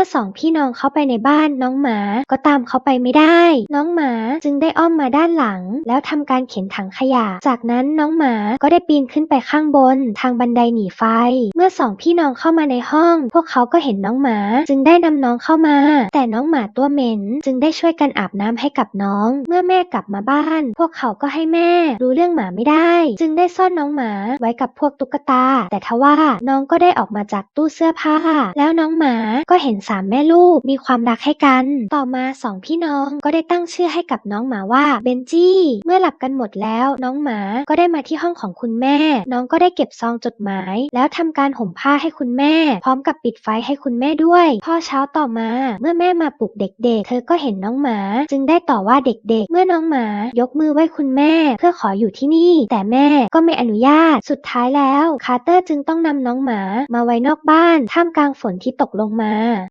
มื่อสองพี่น้องเข้าไปในบ้านน้องหมาก็ตามเขาไปไม่ได้ น้องหมาจึงได้อ้อมมาด้านหลัง แล้วทำการเข็นถังขยะ จากนั้นน้องหมาก็ได้ปีนขึ้นไปข้างบน ทางบันไดหนีไฟ เมื่อสองพี่น้องเข้ามาในห้อง พวกเขาก็เห็นน้องหมา จึงได้นำน้องเข้ามา แต่น้องหมาตัวเหม็น จึงได้ช่วยกันอาบน้ำให้กับน้อง เมื่อแม่กลับมาบ้าน พวกเขาก็ให้แม่รู้เรื่องหมาไม่ได้ จึงได้ซ่อนน้องหมาไว้กับพวกตุ๊กตา แต่ทว่าน้องก็ได้ออกมาจากตู้เสื้อผ้า แล้วน้องหมาก็เห็นสามแม่ลูกมีความรักให้กัน ต่อมาสองพี่น้องก็ได้ตั้งชื่อให้กับน้องหมาว่าเบนจี้ เมื่อหลับกันหมดแล้วน้องหมาก็ได้มาที่ห้องของคุณแม่ น้องก็ได้เก็บซองจดหมาย แล้วทำการห่มผ้าให้คุณแม่ พร้อมกับปิดไฟให้คุณแม่ด้วย พอเช้าต่อมาเมื่อแม่มาปลุกเด็กๆ เธอก็เห็นน้องหมา จึงได้ต่อว่าเด็กๆ เมื่อน้องหมายกมือไหว้คุณแม่ เพื่อขออยู่ที่นี่ แต่แม่ก็ไม่อนุญาตสุดท้ายแล้ว คาร์เตอร์จึงต้องนำน้องหมามาไว้นอกบ้านท่ามกลางฝนที่ตกลงมา